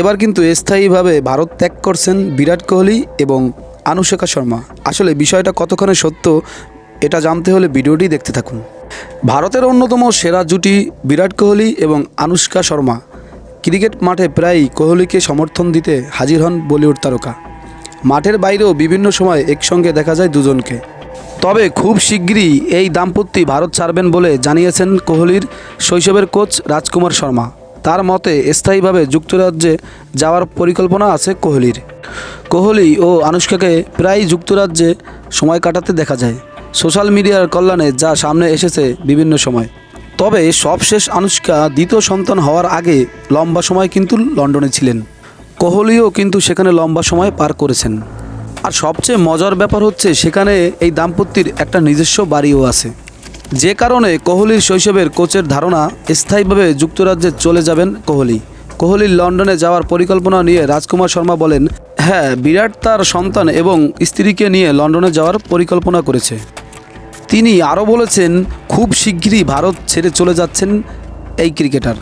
এবার কিন্তু স্থায়ীভাবে ভারত ত্যাগ করছেন বিরাট কোহলি এবং আনুশকা শর্মা। আসলে বিষয়টা কতক্ষণে সত্য, এটা জানতে হলে ভিডিওটি দেখতে থাকুন। ভারতের অন্যতম সেরা জুটি বিরাট কোহলি এবং আনুষ্কা শর্মা। ক্রিকেট মাঠে প্রায়ই কোহলিকে সমর্থন দিতে হাজির হন বলিউড তারকা। মাঠের বাইরেও বিভিন্ন সময় একসঙ্গে দেখা যায় দুজনকে। তবে খুব শিগগিরই এই দাম্পত্যই ভারত ছাড়বেন বলে জানিয়েছেন কোহলির শৈশবের কোচ রাজকুমার শর্মা। তার মতে স্থায়ীভাবে যুক্তরাজ্যে যাওয়ার পরিকল্পনা আছে কোহলির। কোহলি ও আনুষ্কাকে প্রায়ই যুক্তরাজ্যে সময় কাটাতে দেখা যায়। সোশ্যাল মিডিয়ার কল্যাণে যা সামনে এসেছে বিভিন্ন সময়। তবে সবশেষ আনুষ্কা দ্বিতীয় সন্তান হওয়ার আগে লম্বা সময় কিন্তু লন্ডনে ছিলেন। কোহলিও কিন্তু সেখানে লম্বা সময় পার করেছেন। আর সবচেয়ে মজার ব্যাপার হচ্ছে সেখানে এই দাম্পত্যের একটা নিজস্ব বাড়িও আছে। যে কারণে কোহলির শৈশবের কোচের ধারণা স্থায়ীভাবে যুক্তরাজ্যে চলে যাবেন কোহলি। কোহলির লন্ডনে যাওয়ার পরিকল্পনা নিয়ে রাজকুমার শর্মা বলেন হ্যাঁ বিরাট তার সন্তান এবং স্ত্রীকে নিয়ে লন্ডনে যাওয়ার পরিকল্পনা করেছে। তিনি আরও বলেছেন, খুব শিগগিরই ভারত ছেড়ে চলে যাচ্ছেন এই ক্রিকেটার।